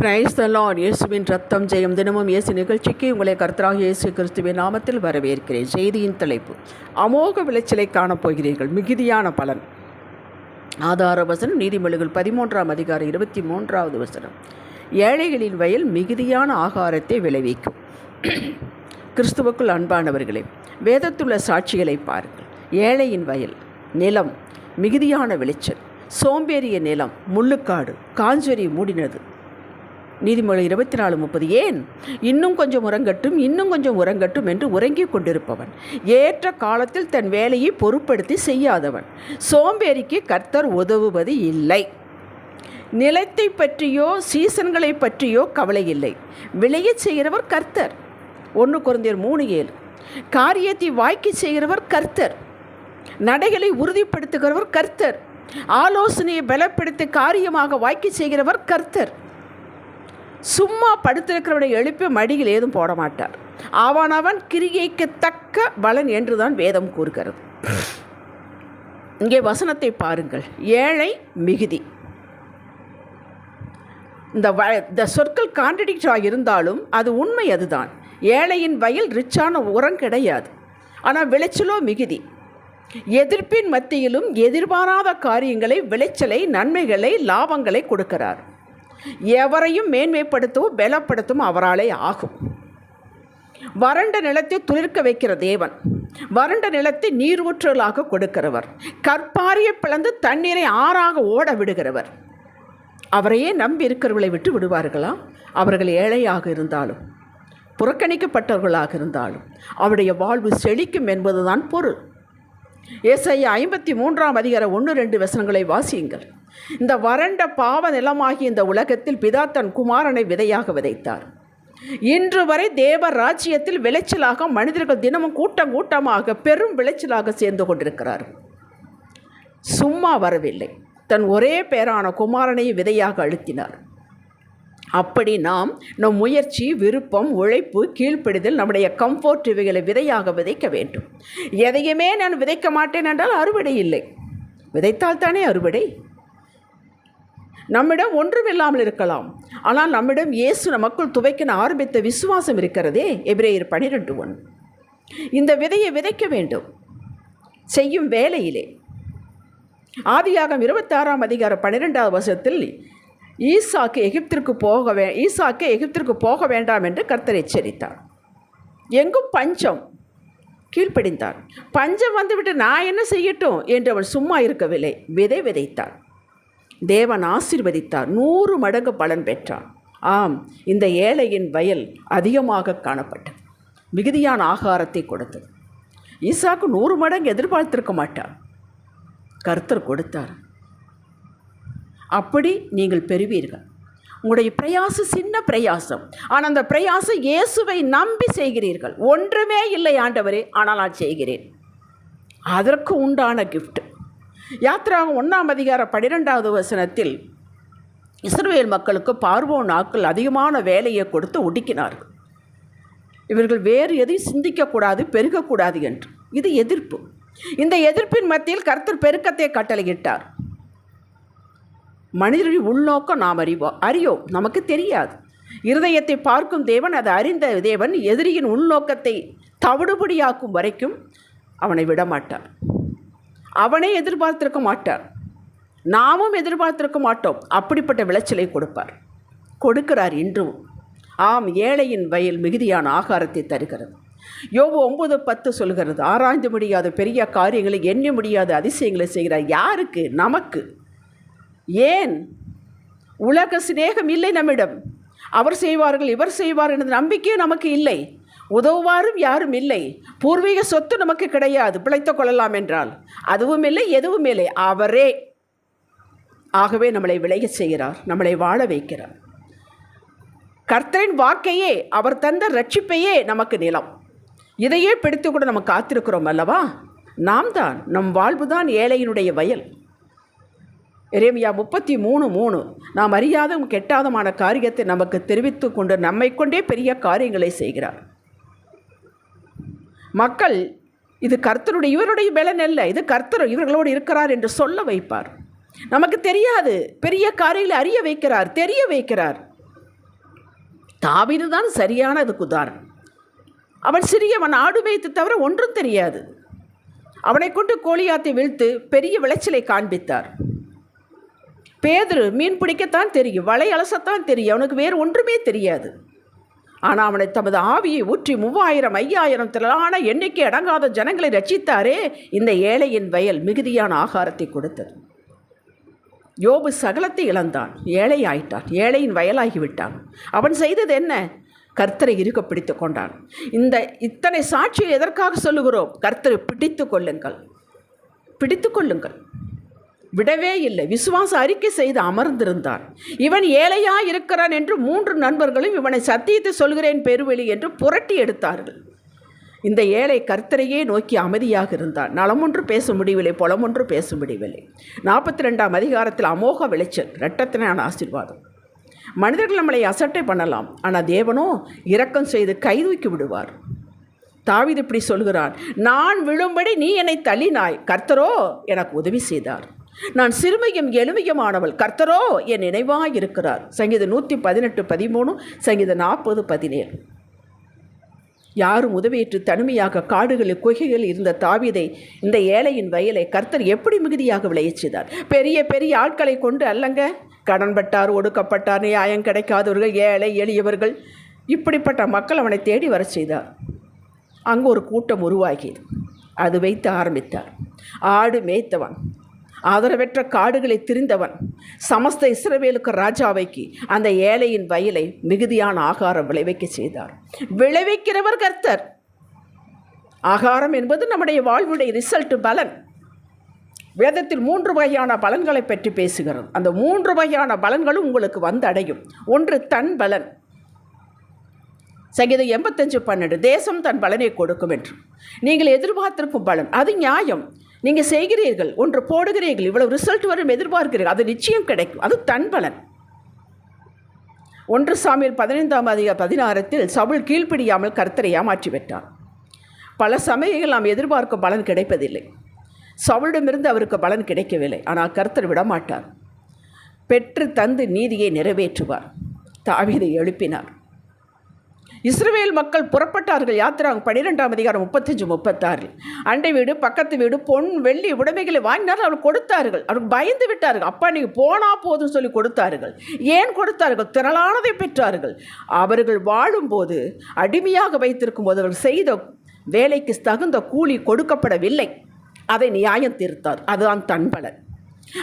Praise the Lord இயேசுவின் ரத்தம் ஜெயம் தினமும் இயேசு நிகழ்ச்சிக்கு உங்களை கர்த்தராக இயேசு கிறிஸ்துவின் நாமத்தில் வரவேற்கிறேன். செய்தியின் தலைப்பு அமோக விளைச்சலை காணப்போகிறீர்கள் மிகுதியான பலன். ஆதார வசனம் நீதிமொழிகள் பதிமூன்றாம் அதிகாரம் இருபத்தி மூன்றாவது வசனம். ஏழைகளின் வயல் மிகுதியான ஆகாரத்தை விளைவிக்கும். கிறிஸ்துவுக்குள் அன்பானவர்களே வேதத்துள்ள சாட்சிகளை பாருங்கள். ஏழையின் வயல் நிலம் மிகுதியான விளைச்சல். சோம்பேறிய நிலம் முள்ளுக்காடு காஞ்சொரி மூடினது. நீதிமொழி இருபத்தி நாலு முப்பது ஏன்? இன்னும் கொஞ்சம் உறங்கட்டும் இன்னும் கொஞ்சம் உறங்கட்டும் என்று உறங்கிக் கொண்டிருப்பவன். ஏற்ற காலத்தில் தன் வேலையை பொறுப்படுத்தி செய்யாதவன். சோம்பேறிக்கு கர்த்தர் உதவுவது இல்லை. நிலத்தை பற்றியோ சீசன்களை பற்றியோ கவலை இல்லை. விளைய செய்கிறவர் கர்த்தர். ஒன்று குறைந்தர் மூணு ஏழு. காரியத்தை வாய்க்கு செய்கிறவர் கர்த்தர். நடைகளை உறுதிப்படுத்துகிறவர் கர்த்தர். ஆலோசனையை பலப்படுத்தி காரியமாக வாய்க்கு செய்கிறவர் கர்த்தர். சும்மா படுத்திருக்கிறவனை எழுப்பி மடியில் ஏதும் போட மாட்டார். அவனவன் கிரியைக்கு தக்க பலன் என்றுதான் வேதம் கூறுகிறது. இங்கே வசனத்தை பாருங்கள். ஏழை மிகுதி. இந்த வ இந்த சொற்கள் கான்ட்ரடிக்டாக இருந்தாலும் அது உண்மை அதுதான். ஏழையின் வயல் ரிச்சான உரம் கிடையாது. ஆனால் விளைச்சலோ மிகுதி. எதிர்ப்பின் மத்தியிலும் எதிர்பாராத காரியங்களை விளைச்சலை நன்மைகளை லாபங்களை கொடுக்கிறார். எவரையும் மேன்மைப்படுத்தவும் பலப்படுத்தவும் அவராலே ஆகும். வறண்ட நிலத்தை துளிர்க்க வைக்கிற தேவன் வறண்ட நிலத்தை நீரூற்றலாக கொடுக்கிறவர் கற்பாரிய பிளந்து தண்ணீரை ஆறாக ஓட விடுகிறவர். அவரையே நம்பி இருக்கிறவர்களை விட்டு விடுவார்களா? அவர்கள் ஏழையாக இருந்தாலும் புறக்கணிக்கப்பட்டவர்களாக இருந்தாலும் அவருடைய வாழ்வு செழிக்கும் என்பதுதான் பொருள். ஏசையா ஐம்பத்தி மூன்றாம் அதிகார ஒன்று ரெண்டு வசனங்களை வாசியுங்கள். இந்த வறண்ட பாவ நிலமாகி இந்த உலகத்தில் பிதா தன் குமாரனை விதையாக விதைத்தார். இன்று வரை தேவ ராஜ்யத்தில் விளைச்சலாக மனிதர்கள் தினமும் கூட்டம் கூட்டமாக பெரும் விளைச்சலாக சேர்ந்து கொண்டிருக்கிறார்கள் சும்மா வரவில்லை. தன் ஒரே பேரான குமாரனை விதையாக அழுத்தினார். அப்படி நாம் நம் முயற்சி விருப்பம் உழைப்பு கீழ்ப்பிடிதல் நம்முடைய கம்ஃபோர்ட் இவைகளை விதையாக விதைக்க வேண்டும். எதையுமே நான் விதைக்க மாட்டேன் என்றால் அறுவடை இல்லை. விதைத்தால் தானே அறுவடை? நம்மிடம் ஒன்றும் இல்லாமல் இருக்கலாம். ஆனால் நம்மிடம் இயேசு நமக்குள் துவைக்கின ஆரம்பித்த விசுவாசம் இருக்கிறதே எபிரேயர் பனிரெண்டு ஒன் இந்த விதையை விதைக்க வேண்டும். செய்யும் வேலையிலே. ஆதியாகம் இருபத்தாறாம் அதிகாரம் பன்னிரெண்டாவது வருஷத்தில் ஈசாக்கு எகிப்திற்கு போக வே ஈசாக்கு எகிப்திற்கு போக வேண்டாம் என்று கர்த்தர் எச்சரித்தார். எங்கும் பஞ்சம் கீழ்ப்படிந்தார். பஞ்சம் வந்துவிட்டு நான் என்ன செய்யட்டும்? என்று அவன் சும்மா இருக்கவில்லை. விதை விதைத்தார் தேவன் ஆசிர்வதித்தார். நூறு மடங்கு பலன் பெற்றான் ஆம் இந்த ஏழையின் வயல் அதிகமாக காணப்பட்டது. மிகுதியான ஆகாரத்தை கொடுத்தது. ஈசாக்கு நூறு மடங்கு எதிர்பார்த்திருக்க மாட்டார். கர்த்தர் கொடுத்தார். அப்படி நீங்கள் பெறுவீர்கள். உங்களுடைய பிரயாசம் சின்ன பிரயாசம். ஆனால் அந்த பிரயாசம் இயேசுவை நம்பி செய்கிறீர்கள். ஒன்றுமே இல்லை ஆண்டவரே ஆனால் நான் செய்கிறேன். அதற்கு உண்டான கிஃப்ட் யாத்திராக ஒன்றாம் அதிகார பன்னிரெண்டாவது வசனத்தில் இஸ்ரேல் மக்களுக்கு பார்வோ நாக்கள் அதிகமான வேலையை கொடுத்து ஒடுக்கினார்கள். இவர்கள் வேறு எதையும் சிந்திக்கக்கூடாது பெருகக்கூடாது என்று. இது எதிர்ப்பு. இந்த எதிர்ப்பின் மத்தியில் கர்த்தர் பெருக்கத்தை கட்டளையிட்டார். மனிதர்கள் உள்நோக்கம் நாம் அறிவோம் அறியோம். நமக்கு தெரியாது. இருதயத்தை பார்க்கும் தேவன் அதை அறிந்த தேவன் எதிரியின் உள்நோக்கத்தை தவிடுபடியாக்கும் வரைக்கும் அவனை விடமாட்டார். அவனே எதிர்பார்த்திருக்க மாட்டார். நாமும் எதிர்பார்த்திருக்க மாட்டோம். அப்படிப்பட்ட விளைச்சலை கொடுப்பார். கொடுக்கிறார் இன்றும். ஆம் ஏழையின் வயல் மிகுதியான ஆகாரத்தை தருகிறது. யோபு ஒன்பது பத்து சொல்கிறது ஆராய்ந்து முடியாத பெரிய காரியங்களை எண்ண முடியாத அதிசயங்களை செய்கிறார். யாருக்கு? நமக்கு. ஏன்? உலக சிநேகம் இல்லை நம்மிடம். அவர் செய்வார்கள் இவர் செய்வார் என்ற நம்பிக்கையும் நமக்கு இல்லை. உதவுவாரும் யாரும் இல்லை. பூர்வீக சொத்து நமக்கு கிடையாது பிழைத்து கொள்ளலாம் என்றால். அதுவும் இல்லை எதுவும் இல்லை. அவரே ஆகவே நம்மளை விளைய செய்கிறார் நம்மளை வாழ வைக்கிறார். கர்த்தரின் வாக்கையே அவர் தந்த ரட்சிப்பையே நமக்கு நிலம். இதையே பிடித்து கூட நம்ம காத்திருக்கிறோம் அல்லவா? நாம் தான் நம் வாழ்வுதான் ஏழையினுடைய வயல். எரேமியா முப்பத்தி மூணு மூணு. நாம் அறியாதும் கெட்டாதமான காரியத்தை நமக்கு தெரிவித்து கொண்டு நம்மை கொண்டே பெரிய காரியங்களை செய்கிறார். மக்கள் இது கர்த்தருடைய இவருடைய பலன் அல்ல. இது கர்த்தர் இவர்களோடு இருக்கிறார் என்று சொல்ல வைப்பார். நமக்கு தெரியாது. பெரிய காரியங்களை அறிய வைக்கிறார் தெரிய வைக்கிறார். தாவிது தான் சரியான அதுக்கு உதாரணம். அவன் சிறியவன் ஆடு மேய்த்து தவிர ஒன்றும் தெரியாது. அவனை கொண்டு கோழியாத்தை வீழ்த்து பெரிய விளைச்சலை காண்பித்தார். பேதுரு மீன் பிடிக்கத்தான் தெரியும் வலை அலசத்தான் தெரியும் அவனுக்கு வேறு ஒன்றுமே தெரியாது. ஆனால் அவனை தமது ஆவியை ஊற்றி மூவாயிரம் ஐயாயிரம் திரளான எண்ணிக்கை அடங்காத ஜனங்களை ரட்சித்தாரே இந்த ஏழையின் வயல் மிகுதியான ஆகாரத்தை கொடுத்தது. யோபு சகலத்தை இழந்தான் ஏழை ஆயிட்டான் ஏழையின் வயலாகிவிட்டான் அவன் செய்தது என்ன? கர்த்தரை இருக்க பிடித்து கொண்டான். இந்த இத்தனை சாட்சியை எதற்காக சொல்லுகிறோம்? கர்த்தரை பிடித்து கொள்ளுங்கள். பிடித்து கொள்ளுங்கள். விடவே இல்லை. விசுவாச அறிக்கை செய்து அமர்ந்திருந்தான் இவன் ஏழையா இருக்கிறான் என்று மூன்று நண்பர்களும் இவனை சத்தியத்தை சொல்கிறேன் பெருவெளி என்று புரட்டி எடுத்தார்கள். இந்த ஏழை கர்த்தரையே நோக்கி அமைதியாக இருந்தான் நலமொன்று பேச முடியவில்லை புலமொன்று பேச முடியவில்லை. நாற்பத்தி ரெண்டாம் அதிகாரத்தில் அமோக விளைச்சல் இரட்டத்தினான ஆசீர்வாதம். மனிதர்கள் நம்மளை அசட்டை பண்ணலாம் ஆனால் தேவனோ இரக்கம் செய்து கைதூக்கி விடுவார். தாவீது இப்படி சொல்கிறான் நான் விழும்படி நீ என்னை தள்ளினாய். கர்த்தரோ எனக்கு உதவி செய்தார். நான் சிறுமையும் எளிமையுமானவள் கர்த்தரோ என் நினைவாக இருக்கிறார் சங்கீதம் நூற்றி பதினெட்டு பதிமூணு சங்கீதம் நாற்பது பதினேழு. யாரும் உதவியற்று தனிமையாக காடுகளில் குகைகளில் இருந்த தாவீதை இந்த ஏழையின் வயலை கர்த்தர் எப்படி மிகுதியாக விளையச் செய்தார்? பெரிய பெரிய ஆட்களை கொண்டு அல்லங்க? கடன்பட்டார் ஒடுக்கப்பட்டார் நியாயம் கிடைக்காதவர்கள் ஏழை எளியவர்கள். இப்படிப்பட்ட மக்கள் அவனை தேடி வரச் செய்தார். அங்கு ஒரு கூட்டம் உருவாகியது. அது வைத்து ஆரம்பித்தார். ஆடு மேய்த்தவன். ஆதரவற்ற காடுகளை திரிந்தவன் சமஸ்த இஸ்ரவேலுக்கு ராஜாவைக்கு அந்த ஏழையின் வயலை மிகுதியான ஆகாரம் விளைவிக்க செய்தார். விளைவிக்கிறவர் கர்த்தர். ஆகாரம் என்பது நம்முடைய வாழ்வுடைய ரிசல்ட் பலன். வேதத்தில் மூன்று வகையான பலன்களை பற்றி பேசுகிறது. அந்த மூன்று வகையான பலன்களும் உங்களுக்கு வந்து அடையும் ஒன்று தன் பலன். சங்கீதம் எண்பத்தஞ்சு பன்னெண்டு தேசம் தன் பலனை கொடுக்கும் என்று. நீங்கள் எதிர்பார்த்திருக்கும் பலன். அது நியாயம். நீங்கள் செய்கிறீர்கள் ஒன்று போடுகிறீர்கள் இவ்வளவு ரிசல்ட் வரும் எதிர்பார்க்கிறீர்கள் அது நிச்சயம் கிடைக்கும் அது தன் பலன். ஒன்று சாமியில் பதினைந்தாம் அதிக பதினாறத்தில் சவுல் கீழ்ப்பிடியாமல் கர்த்தரை ஏமாற்றி விட்டார். பல சமயங்கள் நாம் எதிர்பார்க்கும் பலன் கிடைப்பதில்லை. சவுளிடமிருந்து அவருக்கு பலன் கிடைக்கவில்லை ஆனால் கர்த்தர் விடமாட்டார். பெற்று தந்து நீதியை நிறைவேற்றுவார். தாவீதை எழுப்பினார். இஸ்ரவேல் மக்கள் புறப்பட்டார்கள். யாத்திரா பன்னிரெண்டாம் அதிகாரம் முப்பத்தஞ்சு முப்பத்தாறு அண்டை வீடு பக்கத்து வீடு பொன் வெள்ளி உடைமைகளை வாங்கினார்கள். அவர் கொடுத்தார்கள். அவருக்கு பயந்து விட்டார்கள். அப்பா நீங்கள் போனால் போதும் சொல்லி கொடுத்தார்கள். ஏன் கொடுத்தார்கள்? திரளானதை பெற்றார்கள். அவர்கள் வாழும்போது அடிமையாக வைத்திருக்கும் போது அவர்கள் செய்த வேலைக்கு தகுந்த கூலி கொடுக்கப்படவில்லை. அதை நியாயம் தீர்த்தார். அதுதான் தன்பலன்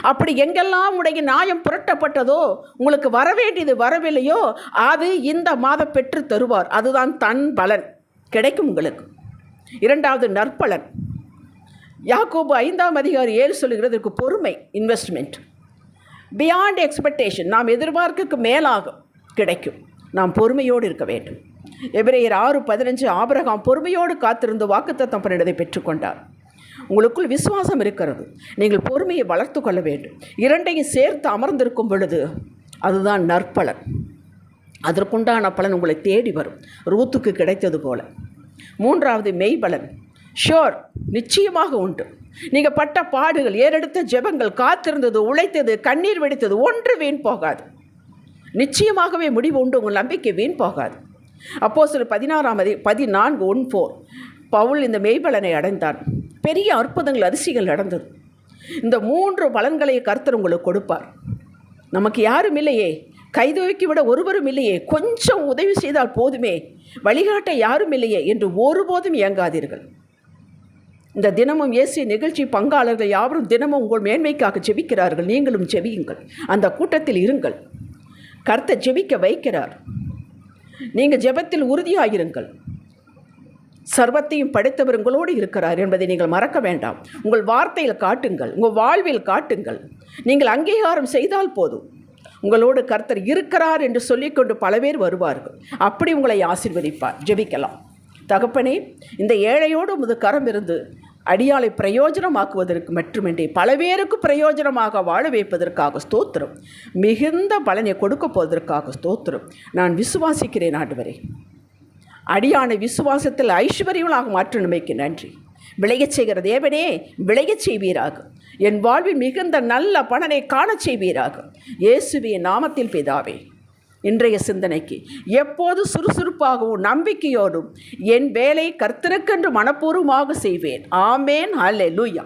அப்படி எங்கெல்லாம் உடைய நியாயம் புரட்டப்பட்டதோ உங்களுக்கு வர வேண்டியது வரவில்லையோ அது இந்த மாதம் பெற்று தருவார். அதுதான் தன் பலன். கிடைக்கும் உங்களுக்கு. இரண்டாவது நற்பலன். யாக்கோபு ஐந்தாம் அதிகாரி ஏழு சொல்லுகிறதுக்கு பொறுமை இன்வெஸ்ட்மெண்ட் பியாண்ட் எக்ஸ்பெக்டேஷன் நாம் எதிர்பார்க்கு மேலாக கிடைக்கும். நாம் பொறுமையோடு இருக்க வேண்டும். எபிரேயர் ஆறு பதினஞ்சு ஆபரகாம் பொறுமையோடு காத்திருந்து வாக்குத்தத்தம் பண்ணிடதை பெற்றுக்கொண்டார் உங்களுக்குள் விசுவாசம் இருக்கிறது. நீங்கள் பொறுமையை வளர்த்து கொள்ள வேண்டும். இரண்டையும் சேர்த்து அமர்ந்திருக்கும் பொழுது அதுதான் நற்பலன். அதற்குண்டான பலன் உங்களை தேடி வரும். ரூத்துக்கு கிடைத்தது போல. மூன்றாவது மெய்பலன். ஷோர் நிச்சயமாக உண்டு. நீங்கள் பட்ட பாடுகள் ஏறெடுத்த ஜெபங்கள் காத்திருந்தது உழைத்தது கண்ணீர் வெடித்தது ஒன்று வீண் போகாது. நிச்சயமாகவே முடிவு உண்டு உங்கள் நம்பிக்கை வீண் போகாது. அப்போ சில பதினாறாம் அதி பதினான்கு ஒன் ஃபோர். பவுல் இந்த மெய்பலனை அடைந்தான். பெரிய அற்புதங்கள் அதிசயங்கள் நடந்தது. இந்த மூன்று பலன்களை கர்த்தர் உங்களுக்கு கொடுப்பார். நமக்கு யாரும் இல்லையே. கைதுவைக்கு விட ஒருவரும் இல்லையே. கொஞ்சம் உதவி செய்தால் போதுமே. வழிகாட்ட யாரும் இல்லையே என்று ஒருபோதும் இயங்காதீர்கள். இந்த தினமும் இயேசு நிகழ்ச்சி பங்காளர்கள் யாவரும் தினமும் உங்கள் மேன்மைக்காக ஜெபிக்கிறார்கள். நீங்களும் ஜெபியுங்கள். அந்த கூட்டத்தில் இருங்கள். கர்த்தர் ஜெபிக்க வைக்கிறார். நீங்கள் ஜெபத்தில் உறுதியாகிருங்கள் சர்வத்தையும் படைத்தவர் உங்களோடு இருக்கிறார் என்பதை நீங்கள் மறக்க வேண்டாம். உங்கள் வார்த்தையில் காட்டுங்கள் உங்கள் வாழ்வில் காட்டுங்கள். நீங்கள் அங்கீகாரம் செய்தால் போதும். உங்களோடு கர்த்தர் இருக்கிறார் என்று சொல்லிக்கொண்டு பல பேர் வருவார்கள். அப்படி உங்களை ஆசிர்வதிப்பார். ஜெபிக்கலாம். தகப்பனே இந்த ஏழையோடு உமது கரம் இருந்து அடியாளை பிரயோஜனமாக்குவதற்கு மட்டுமின்றி பல பேருக்கு பிரயோஜனமாக வாழ வைப்பதற்காக ஸ்தோத்திரம். மிகுந்த பலனை கொடுக்க போவதற்காக ஸ்தோத்திரம். நான் விசுவாசிக்கிறேன் ஆண்டவரே. அடியான விசுவாசத்தில் ஐஸ்வர்யங்களாக மாற்றணுமைக்கு நன்றி. விளையச் செய்கிற தேவனே விளையச் செய்வீராக. என் வாழ்வில் மிகுந்த நல்ல பலனை காணச் செய்வீராக. இயேசுவின் நாமத்தில் பிதாவே இன்றைய சிந்தனைக்கு எப்போது சுறுசுறுப்பாகவும் நம்பிக்கையோடும் என் வேலை கர்த்தருக்கென்று மனப்பூர்வமாக செய்வேன். ஆமேன். அல்லேலூயா